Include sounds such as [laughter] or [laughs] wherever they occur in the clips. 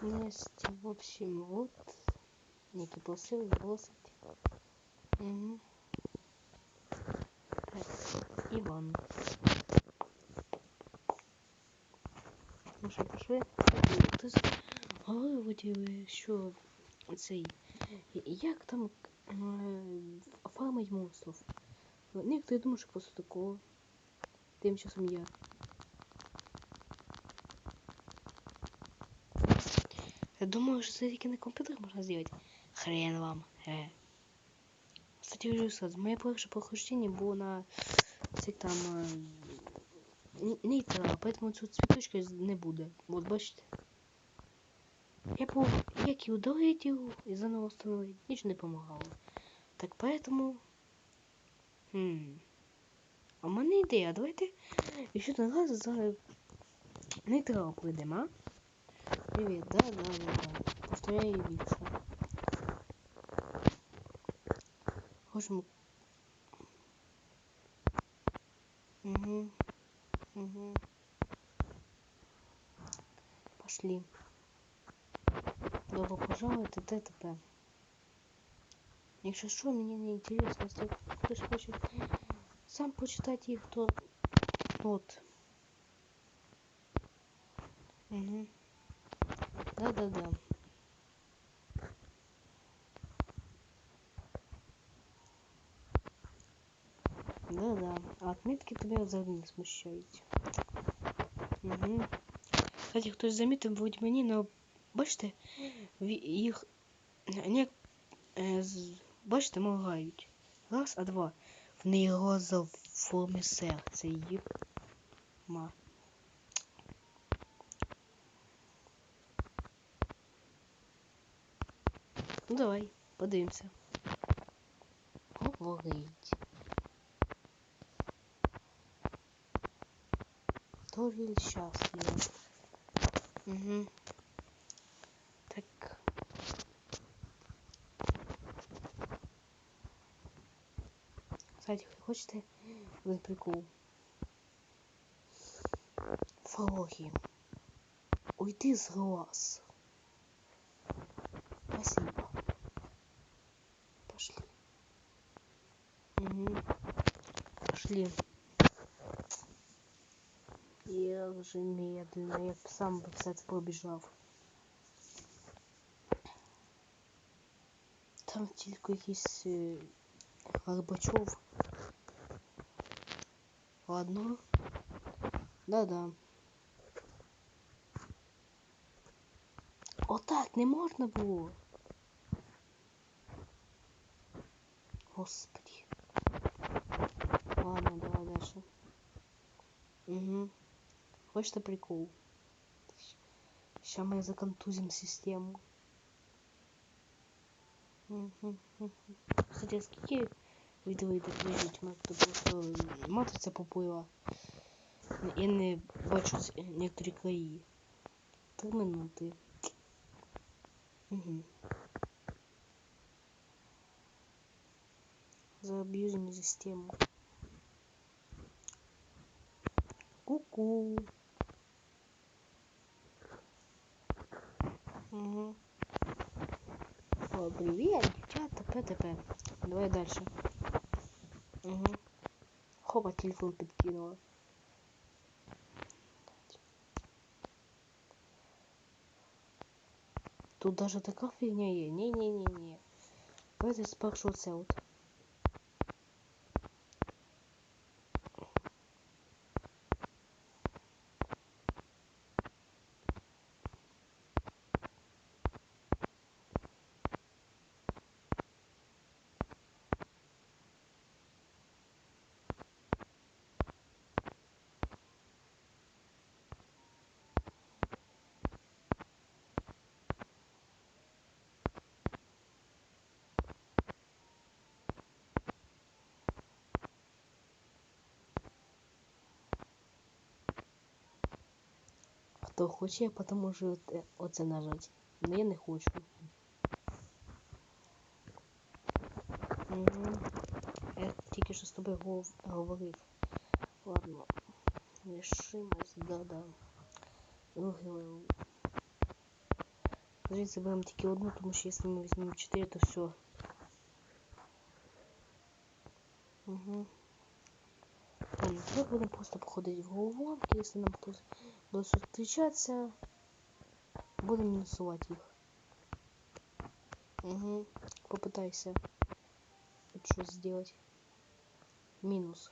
Есть, в общем, вот некий пластиль бросить. Угу. Так, Іван. Ну що, пішли? Говорив, що цей. Як там фармить монстрів? Некоторые думают, что просто такого. Тим часом я. Я думаю, что это таки на компьютере можно сделать. Хрен вам. Э. Кстати, хочу сказать, моє перше прохождение было на цих там э, нейтрал, поэтому тут цветочка не буде. Вот бачите. Я був, як і удалити його і заново встановити, нічого не помогало. Так поэтому... Хм. А в мене ідея, давайте ще один раз за нейтрал прийдемо, а? Привет, да, да, да, да. Повторяю явиться. Можем... Угу. Угу. Пошли. Добро пожаловать, ТТП. Якщо що, мені не інтересно, якщо хтось хоче сам почитати їх, то от. Угу. Да-да-да. Да-да. А отметки тебя взагалі не смущають. Угу. Кстати, хтось замітив в мені, но бачите, їх не е, бачите, моргають. Раз, а два. В неї глаза в формі серця. Єма. Ну давай, подивимося. Говорить. Торіль щасливо. Угу. Так. Кстати, хочете один прикол? Фологи. Уйди с глаз. Спасибо. Пошли. Угу. Пошли. Я вже медленно, я сам би все це побіжав. Там тільки якийсь е, Горбачов. Ладно. Да-да. Отак не можна було. Господи. Ладно, давай дальше. Угу. Хочешь прикол? Сейчас мы законтузим систему. Угу. Кстати, а скільки відвийде прижить просто матриця поплила. Я не бачу некоторі краї. Три минути. Угу. Заабьюзим систему. Ку-ку. Угу. О, привет, девчата, ПТП. Давай дальше. Угу. Хопа, телефон подкинула. Тут даже така фигня є. Не-не-не-не. Давайте спершу це Хто хоче, потім можу оце нажати. Но я не хочу. Угу. Я тільки що з тобою говорив. Ладно. Решимость, да-да. Другий. Звідси заберемо тільки одну, тому що якщо ми візьмемо 4, то все. Угу. Ладно, будемо просто походити в головоломки, якщо нам хтось буде зустрічатися, будемо мінусувати їх. Угу. Попытайся хоть что сделать. Минус.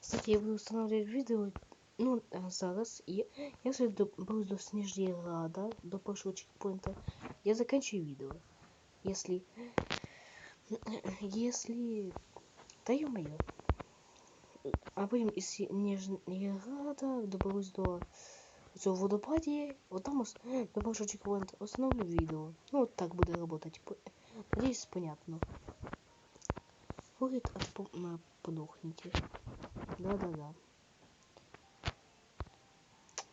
Кстати, я буду устанавливать видео. Ну, а зараз я, если доберусь до Снежьеграда, до прошлого чекпоинта, я заканчиваю видео. Если... Если... Да ё-моё. А потім із Снежьеграда доберусь до цього водопаді, от там ос... до першого чекпоинта установлю видео. Ну, вот так буде работать. Надеюсь, понятно. Будет от подохните. Да-да-да.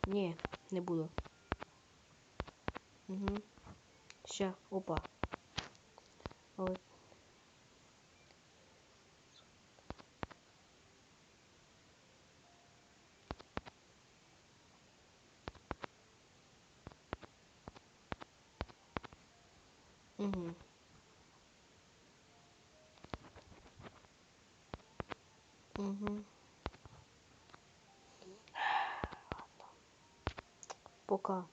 Не, не буду. Угу. Ща, опа. Oi. Uhum. Uhum. Boca.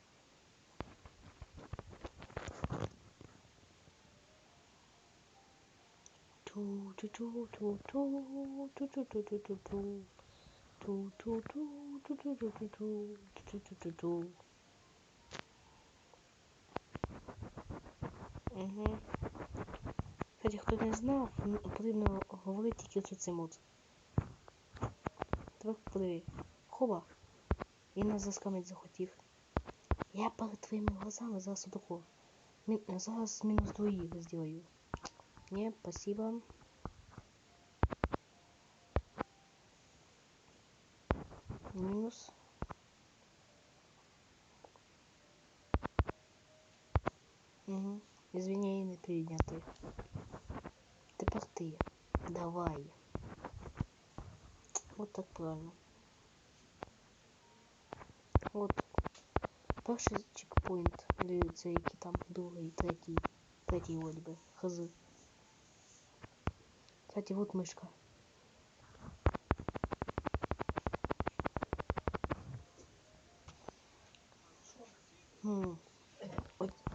Угу. Кстати, хто не знав, потрібно говорити тільки цим от. Тепер подиви. Хоба. І нас заскамить захотів. Я перед твоїми глазами зараз отако. Зараз мінус двоїх сделаю. Не, спасибо. Минус. Угу. Извини, не прийняти. Тепер ти. Давай. Вот так правильно. Вот. Перший чекпоінт. Дивіться, який там другий, третій. Третій вроді би. Хз. кстати вот мышка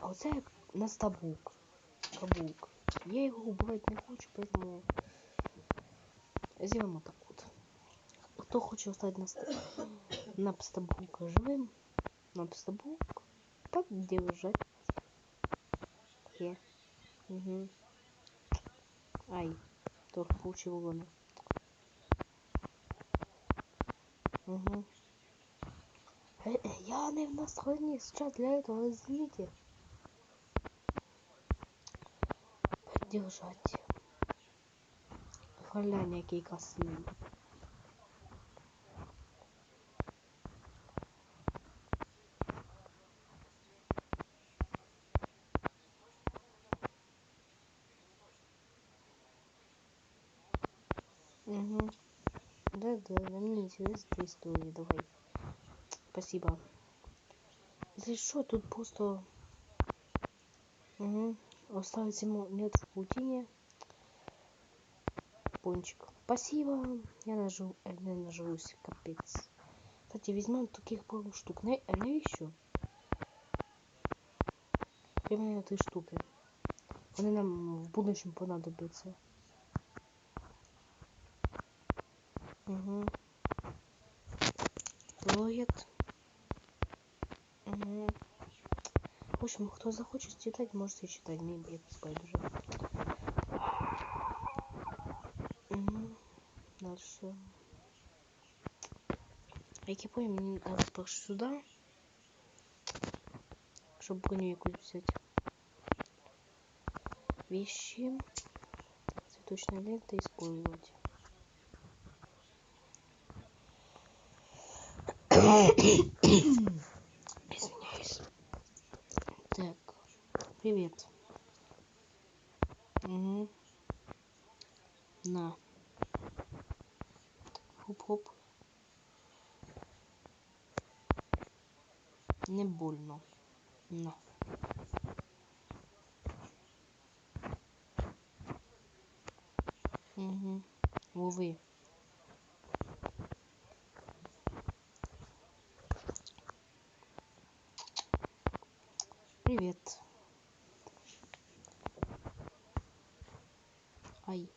А оце як на стабук? табук. Кабук. Я его убивати не хочу, поэтому зробимо так вот. Кто хочет остати на, стаб... на пстабука живим? На стабук. Так где лежать. Є. Угу. Ай. торкучі вогони. Угу. Я не в настроении сейчас для этого, извините. Поддержать. Хваляние кейка с. Да, да, мне интересна эта история, давай. Спасибо. Если что, тут просто... Угу. Оставить ему нет в паутине. Пончик. Спасибо. Я нажу, э, не нажрусь, капец. Кстати, возьмем таких пару штук. На, а навіщо? Примерно три штуки. Вони нам в будущем понадобятся. Угу. Логит. Угу. В общем, кто захочет читать, можете читать. Мне без байдуже. Угу. Дальше. Які поїм мені надо спершу сюди, щоб броню якусь взяти. Вещи. Цветочная лента использовать. Привет. Угу. На. Хоп-хоп. Не больно. На. Угу. Лови. Привет. Ай.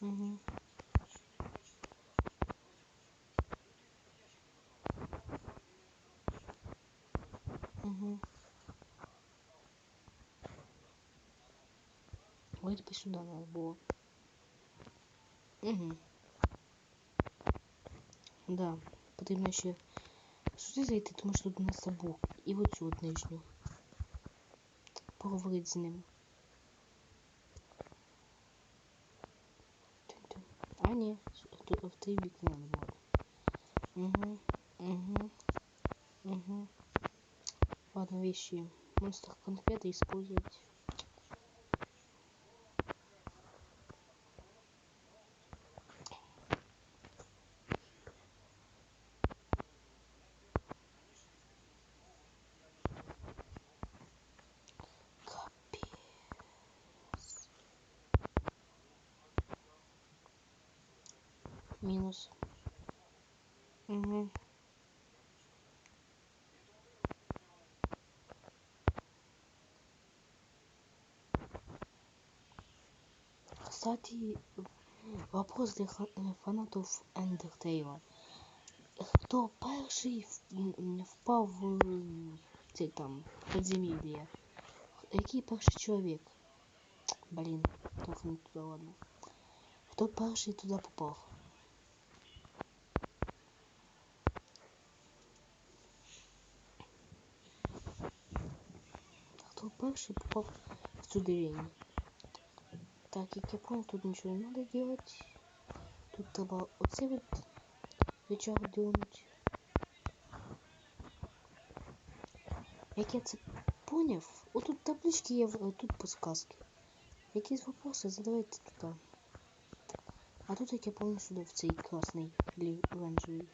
Угу. Угу. Вроде бы сюда надо было. Угу. Да, потрібно ще сюди зайти, тому що тут у нас забув. І в оцю от нижню. Поговорити з ним. Тю-тю. А ні, в той бік не надо було. Угу, угу, угу. Ладно, вещи. Монстр конфеты использовать. Кстати, вопрос для э, фанатов Ендертейла. Хто перший в- м, впав в цей там подземелье? Який перший чоловік? Блін, трохи не туди, ладно. Хто перший туди попав? Хто перший попав в цю деревню? Так, як я понял, тут нічого не надо делать. Тут треба оце вот рычаг дернуть. Як я це поняв, отут таблички є, в- тут подсказки. Якісь вопроси задавайте туди. А тут, як я помню, сюди в цей красний или оранжевий.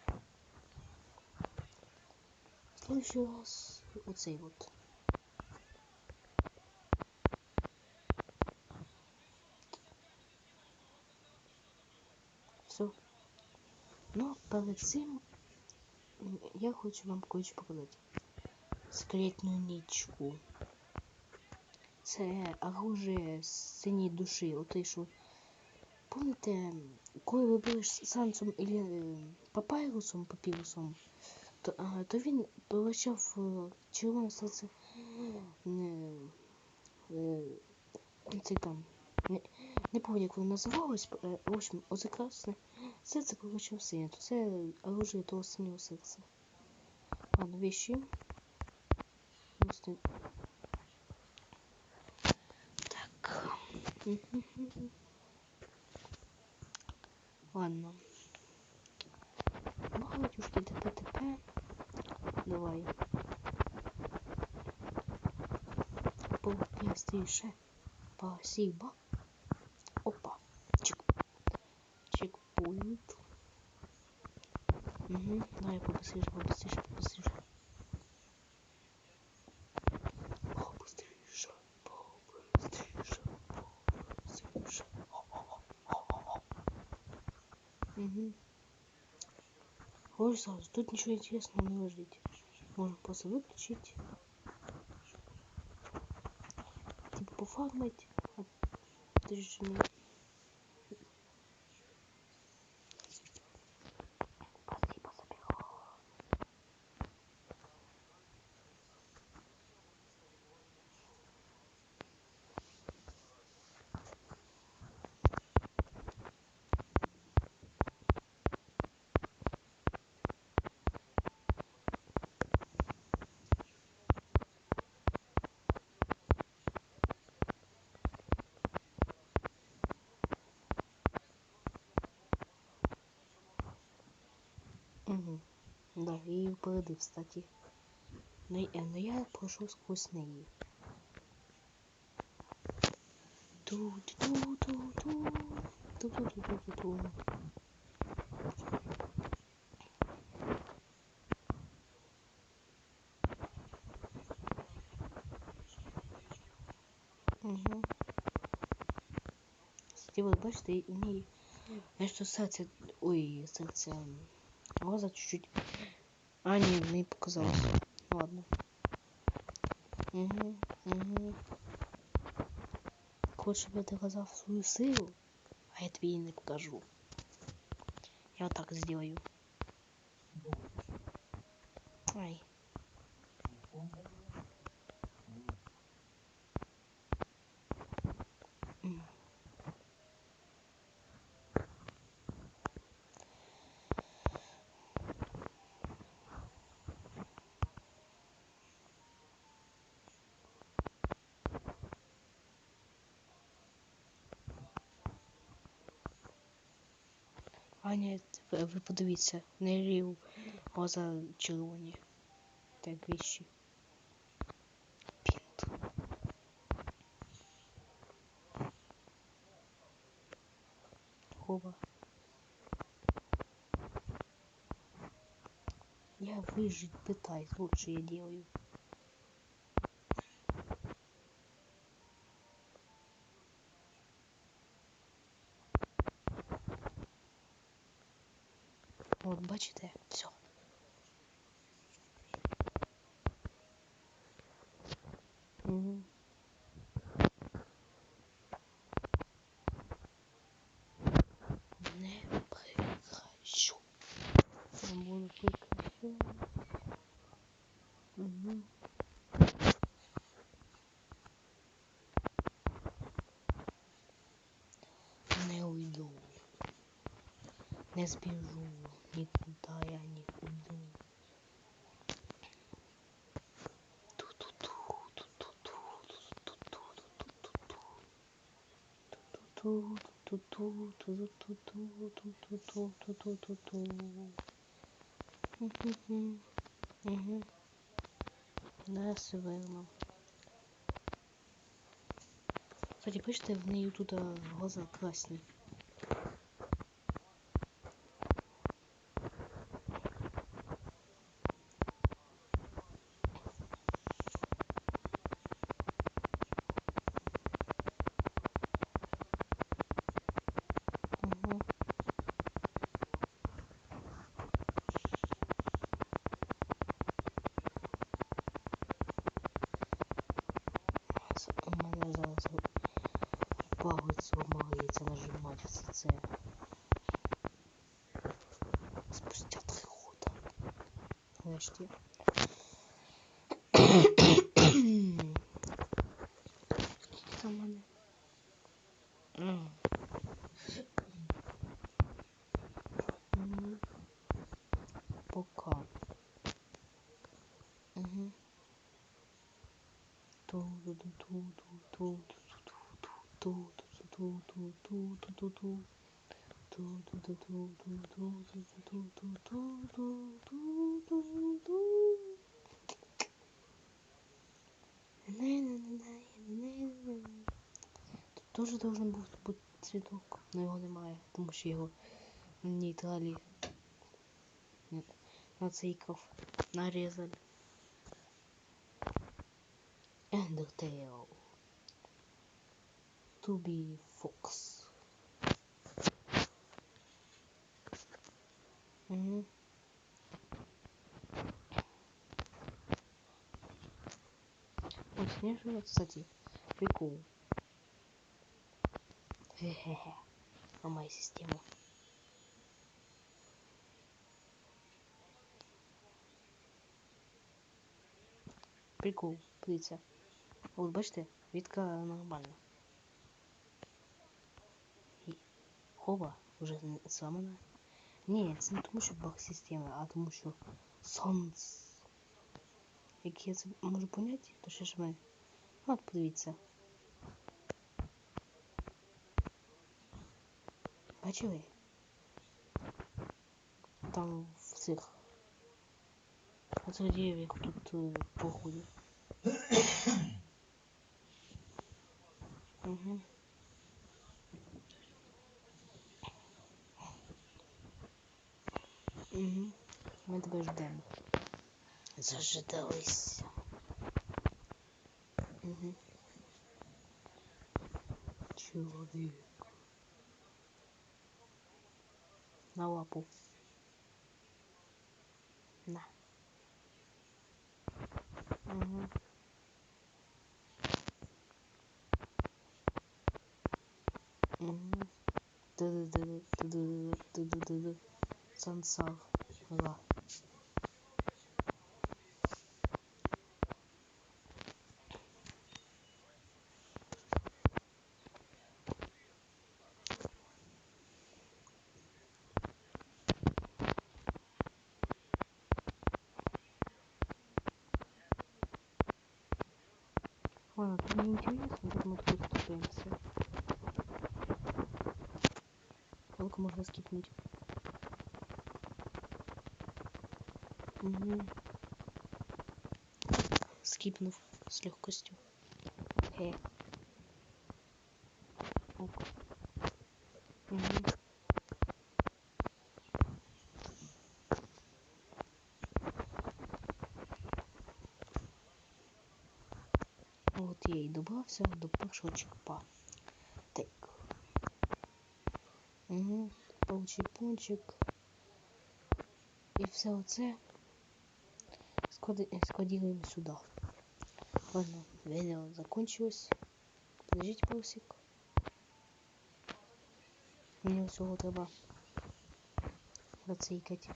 В следующий раз оцей вот. Ну, перед цим я хочу вам кое-що показати. Секретну нічку. Це оружие синій душі. Отой, що Помните, коли ви були Сансом или е, папайрусом, папірусом, то, а, то він превращав е, червоне серце е, це там. Не, пам'ятаю, як воно називалось. е, В общем, оце красне серце в синє. Це оружие того синього серця. Ладно, вещи. Просто... Так. [laughs] Ладно. Багатюшки ТП-ТП. Давай. Побыстріше. Спасибо. Угу. Давай побыстріше, побыстріше, побыстріше. Побыстріше, побыстріше, побыстріше. Угу. Ой, сразу, тут ничего интересного не ждите. Можно просто выключить. Типа пофармить. А Угу. Да, ну, е, ну, я ее породив, кстати. Но, но я прошел сквозь нее. ту ту ту ту ту ту ту ту ту ту Угу. Кстати, вот бачите, в ній ассоциация... Ой, ассоциация... Глаза чуть-чуть. А, ні, мені показалось. Ладно. Угу, угу. Хочеш, щоб я доказав свою силу, а я тобі її не покажу. Я вот так сделаю. Аня, ви, подивіться, не рів глаза червоні. Так вещи. Пінт. Хоба. Я выжить пытаюсь, вот я делаю. Бачите, все. Угу. Не прекращу. Буду прекращать. Угу. Не уйду. Не збіжу. Нікуди я не уйду. Ту-ту-ту, ту-ту-ту, ту-ту-ту, ту-ту-ту, ту-ту-ту, ту-ту-ту, ту-ту-ту. Мгм. Мгм. Да, все верно. Кстати, бачите, в неї тут а, глаза красні. Нарешті. Скільки там у мене? М. Мгм. Пока. Угу. Ту тоже должен был быть цветок, но его немає, тому потому что его не на цейков нарізали. And the tail to be fox. Угу. Вот снежный, кстати, прикол. Хе-хе-хе. Ломай систему. Прикол, птиця. От бачите, відка нормальна. І Хоба вже не зламана. Ні, це не тому, що баг системи, а тому, що сонце. Як я це можу поняти, то що ж ми. От подивіться. Бачили? Там в цих От деревьев тут э, походу. Угу. Угу. Ми тебе ждемо. Заждались. Угу. Чоловік. na Wapu. Na. Uhum. Uhum. Tudo, tudo, tudo, tudo, tudo, tudo. tudo, de sol. Vamos lá. Интересно, поэтому тут вступаемся. Сколько можно скипнуть? Угу. Скипнув с легкостью. Хе. Добрався до першого чекпа. Так. Угу. Получив пончик. І все оце складируем сюда. Ладно, видео закончилось. Подождите полсек. Мені всього треба зацикати.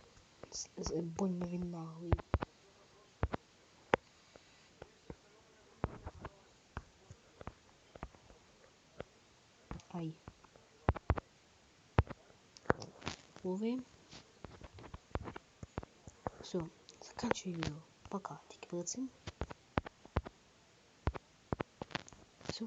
Больно він наглий. новые. Все, заканчиваю видео. Пока, тики-палацин. Все.